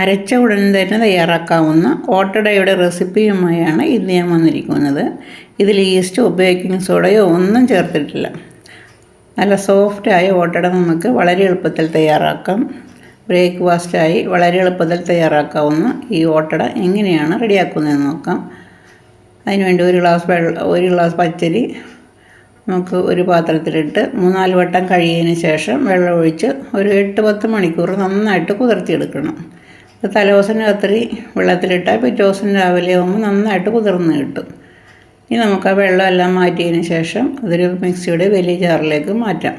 അരച്ച ഉടൻ തന്നെ തയ്യാറാക്കാവുന്ന ഓട്ടടയുടെ റെസിപ്പിയുമായാണ് ഇന്ന് ഞാൻ വന്നിരിക്കുന്നത്. ഇതിൽ ഈസ്റ്റോ ബേക്കിംഗ് സോഡയോ ഒന്നും ചേർത്തിട്ടില്ല. നല്ല സോഫ്റ്റായ ഓട്ടട നമുക്ക് വളരെ എളുപ്പത്തിൽ തയ്യാറാക്കാം. ബ്രേക്ക്ഫാസ്റ്റായി വളരെ എളുപ്പത്തിൽ തയ്യാറാക്കാവുന്ന ഈ ഓട്ടട എങ്ങനെയാണ് റെഡിയാക്കുന്നതെന്ന് നോക്കാം. അതിനുവേണ്ടി ഒരു ഗ്ലാസ് വെള്ളം ഒരു ഗ്ലാസ് പച്ചരി നമുക്ക് ഒരു പാത്രത്തിലിട്ട് മൂന്നാൽ വട്ടം കഴിയതിന് ശേഷം വെള്ളം ഒഴിച്ച് ഒരു എട്ട് പത്ത് മണിക്കൂർ നന്നായിട്ട് കുതിർത്തിയെടുക്കണം. തലേദിവസം രാത്രി വെള്ളത്തിലിട്ടാൽ പിറ്റേ ദിവസം രാവിലെ ആകുമ്പോൾ നന്നായിട്ട് കുതിർന്ന് കിട്ടും. ഇനി നമുക്ക് ആ വെള്ളമെല്ലാം മാറ്റിയതിന് ശേഷം അതൊരു മിക്സിയുടെ വലിയ ജാറിലേക്ക് മാറ്റാം.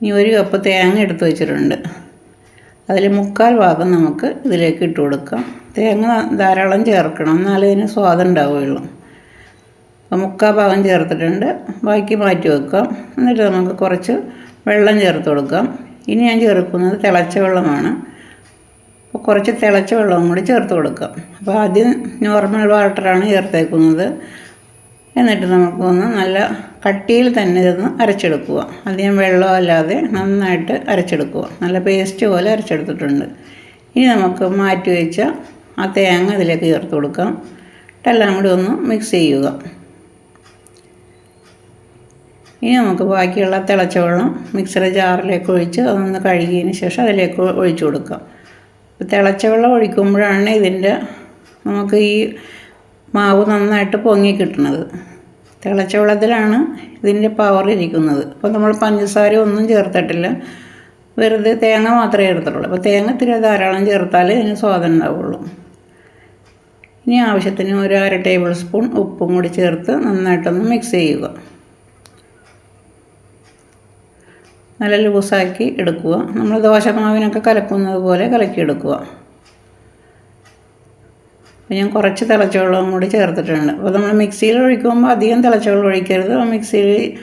ഇനി ഒരു കപ്പ് തേങ്ങ എടുത്ത് വെച്ചിട്ടുണ്ട്. അതിൽ മുക്കാൽ ഭാഗം നമുക്ക് ഇതിലേക്ക് ഇട്ട് കൊടുക്കാം. തേങ്ങ ധാരാളം ചേർക്കണം എന്നാലേ ഇതിന് സ്വാദം ഉണ്ടാവുകയുള്ളൂ. അപ്പോൾ മുക്കാൽ ഭാഗം ചേർത്തിട്ടുണ്ട്. ബാക്കി മാറ്റി വെക്കാം. എന്നിട്ട് നമുക്ക് കുറച്ച് വെള്ളം ചേർത്ത് കൊടുക്കാം. ഇനി ഞാൻ ചേർക്കുന്നത് തിളച്ച വെള്ളമാണ്. അപ്പോൾ കുറച്ച് തിളച്ച വെള്ളവും കൂടി ചേർത്ത് കൊടുക്കാം. അപ്പോൾ ആദ്യം നോർമൽ വാട്ടറാണ് ചേർത്തേക്കുന്നത്. എന്നിട്ട് നമുക്കൊന്ന് നല്ല കട്ടിയിൽ തന്നെ ഇതൊന്ന് അരച്ചെടുക്കുക. അധികം വെള്ളം അല്ലാതെ നന്നായിട്ട് അരച്ചെടുക്കുക. നല്ല പേസ്റ്റ് പോലെ അരച്ചെടുത്തിട്ടുണ്ട്. ഇനി നമുക്ക് മാറ്റി വെച്ച ആ തേങ്ങ ഇതിലേക്ക് ചേർത്ത് കൊടുക്കാം. ഇട്ടെല്ലാം കൂടി ഒന്ന് മിക്സ് ചെയ്യുക. ഇനി നമുക്ക് ബാക്കിയുള്ള തിളച്ച വെള്ളം മിക്സറി ജാറിലേക്ക് ഒഴിച്ച് അതൊന്ന് കഴുകിയതിന് ശേഷം അതിലേക്ക് ഒഴിച്ചു കൊടുക്കാം തിളച്ച വെള്ളം ഒഴിക്കുമ്പോഴാണ് ഇതിന്റെ നമുക്ക് ഈ മാവ് നന്നായിട്ട് പൊങ്ങി കിട്ടുന്നത്. തിളച്ച വെള്ളത്തിലാണ് ഇതിന്റെ പവർ ഇരിക്കുന്നത്. അപ്പോൾ നമ്മൾ പഞ്ചസാര ഒന്നും ചേർത്തിട്ടില്ല. വെറുതെ തേങ്ങ മാത്രമേ ചേർത്തിട്ടുള്ളൂ. അപ്പോൾ തേങ്ങ ഇത്തിരി ധാരാളം ചേർത്താലേ ഇതിന് സ്വാദം ഉണ്ടാവുള്ളൂ. ഇനി ആവശ്യത്തിന് ഒരു അര ടേബിൾ സ്പൂൺ ഉപ്പും കൂടി ചേർത്ത് നന്നായിട്ടൊന്ന് മിക്സ് ചെയ്യുക. നല്ല ലൂസാക്കി എടുക്കുക. നമ്മൾ ദോശമാവിനൊക്കെ കലക്കുന്നത് പോലെ കലക്കിയെടുക്കുക. അപ്പോൾ ഞാൻ കുറച്ച് തിളച്ചവെള്ളം കൂടി ചേർത്തിട്ടുണ്ട്. അപ്പോൾ നമ്മൾ മിക്സിയിൽ ഒഴിക്കുമ്പോൾ അധികം തിളച്ചവെള്ളം ഒഴിക്കരുത്. മിക്സിയിൽ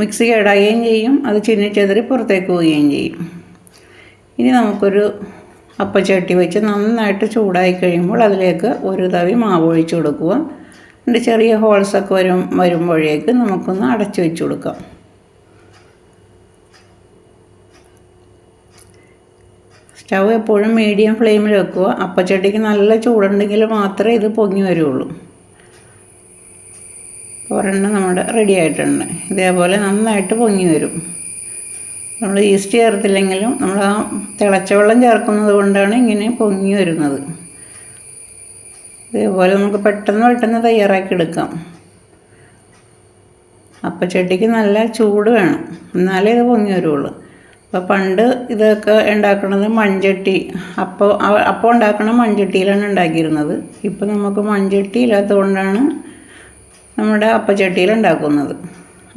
മിക്സി കേടാകുകയും ചെയ്യും. അത് ചിന്നിച്ചെതിരി പുറത്തേക്ക് പോവുകയും ചെയ്യും. ഇനി നമുക്കൊരു അപ്പച്ചട്ടി വെച്ച് നന്നായിട്ട് ചൂടായി കഴിയുമ്പോൾ അതിലേക്ക് ഒരു തവി മാവ് ഒഴിച്ചു കൊടുക്കുക. എന്നിട്ട് ചെറിയ ഹോൾസൊക്കെ വരും വരുമ്പോഴേക്ക് നമുക്കൊന്ന് അടച്ചു വെച്ച് കൊടുക്കാം. സ്റ്റൗ എപ്പോഴും മീഡിയം ഫ്ലെയിമിൽ വെക്കുക. അപ്പച്ചട്ടിക്ക് നല്ല ചൂടുണ്ടെങ്കിൽ മാത്രമേ ഇത് പൊങ്ങി വരുള്ളൂ. ഒരെണ്ണം നമ്മുടെ റെഡി ആയിട്ടുണ്ട്. ഇതേപോലെ നന്നായിട്ട് പൊങ്ങി വരും. നമ്മൾ ഈസ്റ്റ് ചേർത്തില്ലെങ്കിലും നമ്മൾ ആ തിളച്ച വെള്ളം ചേർക്കുന്നത് കൊണ്ടാണ് ഇങ്ങനെ പൊങ്ങി വരുന്നത്. ഇതേപോലെ നമുക്ക് പെട്ടെന്ന് പെട്ടെന്ന് തയ്യാറാക്കി എടുക്കാം. അപ്പച്ചട്ടിക്ക് നല്ല ചൂട് വേണം. എന്നാലേ ഇത് പൊങ്ങി വരുള്ളൂ. അപ്പോൾ പണ്ട് ഇതൊക്കെ ഉണ്ടാക്കുന്നത് മൺചട്ടി. അപ്പോൾ അപ്പോൾ ഉണ്ടാക്കണ മൺചട്ടിയിലാണ് ഉണ്ടാക്കിയിരുന്നത്. ഇപ്പോൾ നമുക്ക് മൺചട്ടി ഇല്ലാത്തതുകൊണ്ടാണ് നമ്മുടെ അപ്പച്ചട്ടിയിൽ ഉണ്ടാക്കുന്നത്.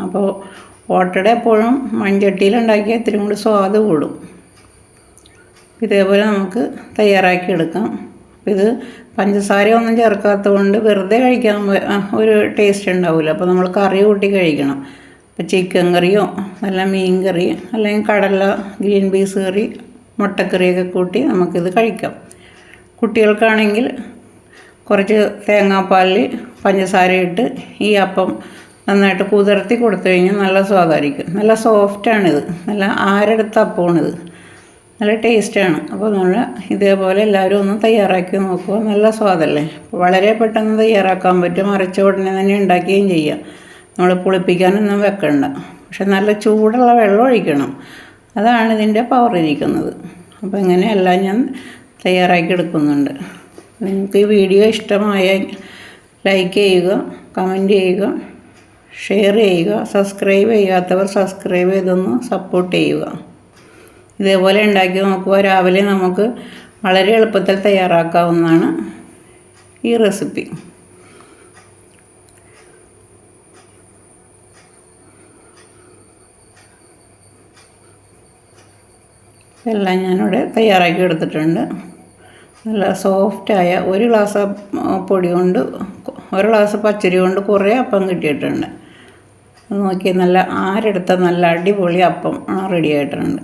അപ്പോൾ ഓട്ടട എപ്പോഴും മൺചട്ടിയിൽ ഉണ്ടാക്കിയാൽ ഇത്തിരി കൂടി സ്വാദ് കൂടും. ഇതേപോലെ നമുക്ക് തയ്യാറാക്കി എടുക്കാം. ഇത് പഞ്ചസാര ഒന്നും ചേർക്കാത്തത് കൊണ്ട് വെറുതെ കഴിക്കാൻ ഒരു ടേസ്റ്റ് ഉണ്ടാവില്ല അപ്പോൾ നമ്മൾ കറി കൂട്ടി കഴിക്കണം. ചിക്കൻ കറിയോ നല്ല മീൻ കറി അല്ലെങ്കിൽ കടല ഗ്രീൻ പീസ് കറി മുട്ടക്കറിയൊക്കെ കൂട്ടി നമുക്കിത് കഴിക്കാം. കുട്ടികൾക്കാണെങ്കിൽ കുറച്ച് തേങ്ങാപ്പാലിൽ പഞ്ചസാര ഇട്ട് ഈ അപ്പം നന്നായിട്ട് കുതിർത്തി കൊടുത്തു കഴിഞ്ഞാൽ നല്ല സ്വാദായിരിക്കും. നല്ല സോഫ്റ്റാണിത് നല്ല ആരെടുത്ത അപ്പമാണിത്. നല്ല ടേസ്റ്റാണ് അപ്പോൾ നമ്മൾ ഇതേപോലെ എല്ലാവരും ഒന്ന് തയ്യാറാക്കി നോക്കുക. നല്ല സ്വാദല്ലേ? വളരെ പെട്ടെന്ന് തയ്യാറാക്കാൻ പറ്റും. അരച്ച ഉടനെ തന്നെ ഉണ്ടാക്കുകയും ചെയ്യാം. നമ്മൾ പുളിപ്പിക്കാനൊന്നും വെക്കണ്ട. പക്ഷെ നല്ല ചൂടുള്ള വെള്ളം ഒഴിക്കണം. അതാണ് ഇതിന്റെ പവർ ഇരിക്കുന്നത്. അപ്പോൾ ഇങ്ങനെയെല്ലാം ഞാൻ തയ്യാറാക്കി എടുക്കുന്നുണ്ട്. നിങ്ങൾക്ക് ഈ വീഡിയോ ഇഷ്ടമായ ലൈക്ക് ചെയ്യുക കമന്റ് ചെയ്യുക ഷെയർ ചെയ്യുക സബ്സ്ക്രൈബ് ചെയ്യാത്തവർ സബ്സ്ക്രൈബ് ചെയ്തൊന്ന് സപ്പോർട്ട് ചെയ്യുക. ഇതേപോലെ ഉണ്ടാക്കി നോക്കുക രാവിലെ നമുക്ക് വളരെ എളുപ്പത്തിൽ തയ്യാറാക്കാവുന്നതാണ് ഈ റെസിപ്പി ഇതെല്ലാം ഞാനിവിടെ തയ്യാറാക്കി എടുത്തിട്ടുണ്ട്. നല്ല സോഫ്റ്റായ ഒരു ഗ്ലാസ് പൊടി കൊണ്ട് ഒരു ഗ്ലാസ് പച്ചരി കൊണ്ട് കുറേ അപ്പം കിട്ടിയിട്ടുണ്ട്. നോക്കി നല്ല ആരെടുത്ത നല്ല അടിപൊളി അപ്പം റെഡി ആയിട്ടുണ്ട്.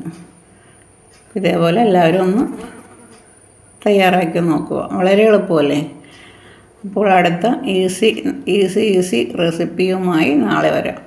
ഇതേപോലെ എല്ലാവരും ഒന്ന് തയ്യാറാക്കി നോക്കുക. വളരെ എളുപ്പമല്ലേ? അപ്പോൾ അടുത്ത ഈസി ഈസി ഈസി റെസിപ്പിയുമായി നാളെ വരാം.